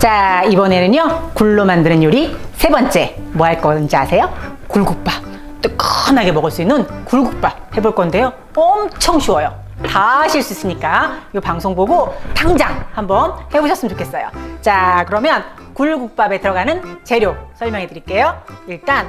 자, 이번에는요, 굴로 만드는 요리 세 번째. 뭐 할 건지 아세요? 굴국밥. 뜨끈하게 먹을 수 있는 굴국밥 해볼 건데요. 엄청 쉬워요. 다 하실 수 있으니까 이 방송 보고 당장 한번 해보셨으면 좋겠어요. 자, 그러면 굴국밥에 들어가는 재료 설명해 드릴게요. 일단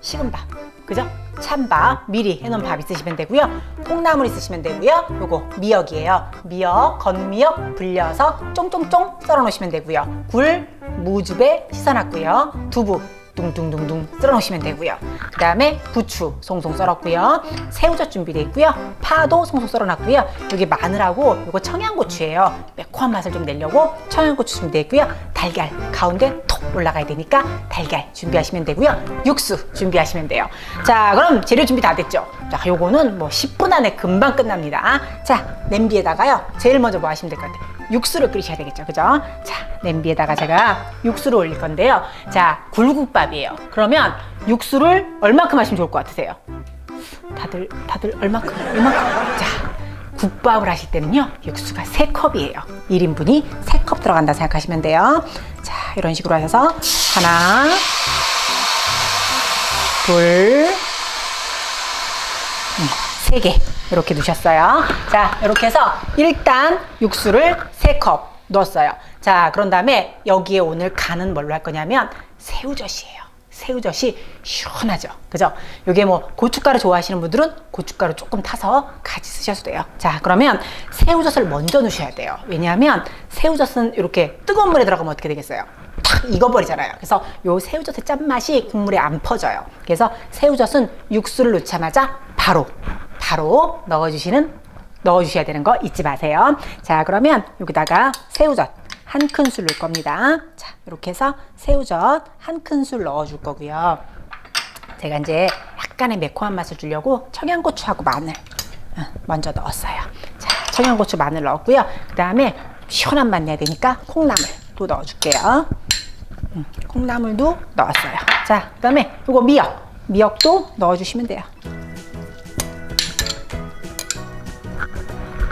식은 밥, 그죠? 찬밥 미리 해놓은 밥 있으시면 되고요. 콩나물 있으시면 되고요. 요거 미역이에요. 미역, 건미역 불려서 쫑쫑쫑 썰어 놓으시면 되고요. 굴 무즙에 씻어놨고요. 두부 둥둥둥둥 썰어 놓으시면 되고요. 그 다음에 부추 송송 썰었고요. 새우젓 준비되어 있고요. 파도 송송 썰어 놨고요. 여기 마늘하고 요거 청양고추예요. 매콤한 맛을 좀 내려고 청양고추 준비되어 있고요. 달걀 가운데 톡 올라가야 되니까 달걀 준비하시면 되고요. 육수 준비하시면 돼요. 자, 그럼 재료 준비 다 됐죠? 자, 요거는 뭐 10분 안에 금방 끝납니다. 자, 냄비에다가요. 제일 먼저 뭐 하시면 될 것 같아요. 육수를 끓이셔야 되겠죠. 그죠? 자, 냄비에다가 제가 육수를 올릴 건데요. 자, 굴국밥이에요. 그러면 육수를 얼마큼 하시면 좋을 것 같으세요? 다들, 다들 얼마큼, 얼마큼? 자, 국밥을 하실 때는요, 육수가 세컵이에요 1인분이 들어간다 생각하시면 돼요. 자, 이런 식으로 하셔서 하나, 둘, 세 개 이렇게 넣으셨어요. 자, 이렇게 해서 일단 육수를 세 컵 넣었어요. 자, 그런 다음에 여기에 오늘 간은 뭘로 할 거냐면 새우젓이에요. 새우젓이 시원하죠. 그죠? 요게 뭐 고춧가루 좋아하시는 분들은 고춧가루 조금 타서 같이 쓰셔도 돼요. 자, 그러면 새우젓을 먼저 넣으셔야 돼요. 왜냐하면 새우젓은 이렇게 뜨거운 물에 들어가면 어떻게 되겠어요? 탁 익어버리잖아요. 그래서 요 새우젓의 짠맛이 국물에 안 퍼져요. 그래서 새우젓은 육수를 넣자마자 바로 바로 넣어주시는 넣어주셔야 되는 거 잊지 마세요. 자 그러면 여기다가 새우젓 한 큰술 넣을 겁니다. 자 이렇게 해서 새우젓 한 큰술 넣어줄 거고요. 제가 이제 약간의 매콤한 맛을 주려고 청양고추하고 마늘 어, 먼저 넣었어요. 자 청양고추 마늘 넣었고요. 그 다음에 시원한 맛 내야 되니까 콩나물도 넣어줄게요. 음, 콩나물도 넣었어요. 자, 그 다음에 이거 미역. 미역도 넣어주시면 돼요.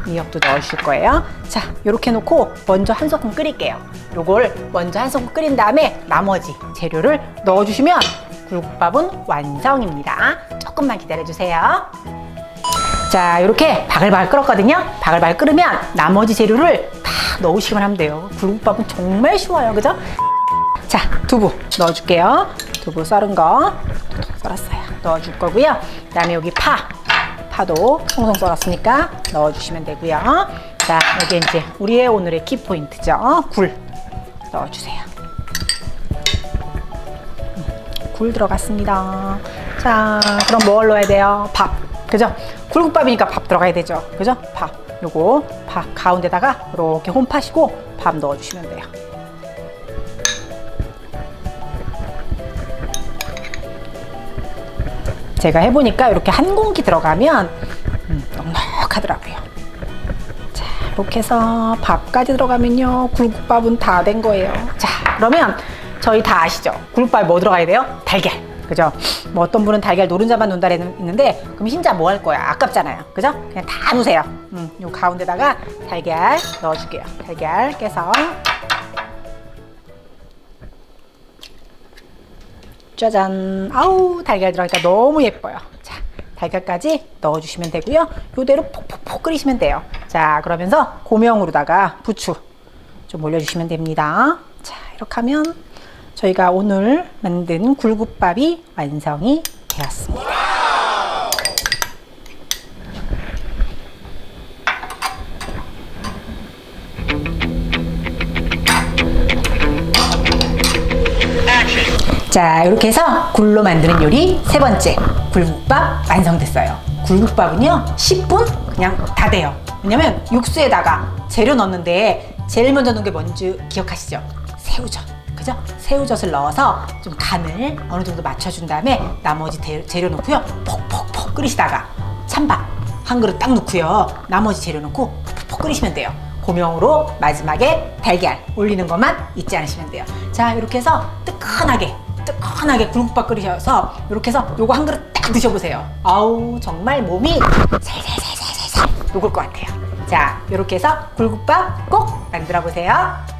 미역도 넣어주실 거예요. 자, 이렇게 놓고 먼저 한 소끔 끓일게요. 요걸 먼저 한 소끔 끓인 다음에 나머지 재료를 넣어주시면 굴국밥은 완성입니다. 조금만 기다려주세요. 자, 이렇게 바글바글 끓었거든요. 바글바글 끓으면 나머지 재료를 다 넣으시기만 하면 돼요. 굴국밥은 정말 쉬워요. 그죠? 자, 두부 넣어줄게요. 두부 썰은 거 썰었어요. 넣어줄 거고요. 그 다음에 여기 파, 파도 송송 썰었으니까 넣어주시면 되고요. 자, 여기 이제 우리의 오늘의 키 포인트죠. 굴 넣어주세요. 음, 굴 들어갔습니다. 자, 그럼 뭘 넣어야 돼요? 밥, 그죠? 굴국밥이니까 밥 들어가야 되죠. 그죠? 밥. 요거 밥 가운데다가 이렇게 홈파시고 밥 넣어주시면 돼요. 제가 해보니까 이렇게 한 공기 들어가면 음, 넉넉하더라고요. 자, 이렇게 해서 밥까지 들어가면요. 굴국밥은 다 된 거예요. 자, 그러면 저희 다 아시죠? 굴국밥에 뭐 들어가야 돼요? 달걀. 그죠? 뭐 어떤 분은 달걀 노른자만 논다 했는데 그럼 흰자 뭐 할 거야? 아깝잖아요. 그죠? 그냥 다 놓으세요. 음, 요 가운데다가 달걀 넣어줄게요. 달걀 깨서 짜잔. 아우, 달걀 들어가니까 너무 예뻐요. 자, 달걀까지 넣어주시면 되고요. 이대로 폭폭폭 끓이시면 돼요. 자, 그러면서 고명으로다가 부추 좀 올려주시면 됩니다. 자, 이렇게 하면 저희가 오늘 만든 굴국밥이 완성이 되었습니다. 자, 이렇게 해서 굴로 만드는 요리 세 번째 굴국밥 완성됐어요. 굴국밥은요 10분 그냥 다 돼요. 왜냐면 육수에다가 재료 넣는데 제일 먼저 넣은 게 뭔지 기억하시죠? 새우젓. 그죠? 새우젓을 넣어서 좀 간을 어느 정도 맞춰준 다음에 나머지 대- 재료 넣고요. 퍽퍽퍽 끓이시다가 찬밥 한 그릇 딱 넣고요. 나머지 재료 넣고 퍽퍽 끓이시면 돼요. 고명으로 마지막에 달걀 올리는 것만 잊지 않으시면 돼요. 자, 이렇게 해서 뜨끈하게 뜨끈하게 굴국밥 끓이셔서 이렇게 해서 요거 한 그릇 딱 드셔보세요. 아우 정말 몸이 살살살살살살 녹을 것 같아요. 자, 이렇게 해서 굴국밥 꼭 만들어 보세요.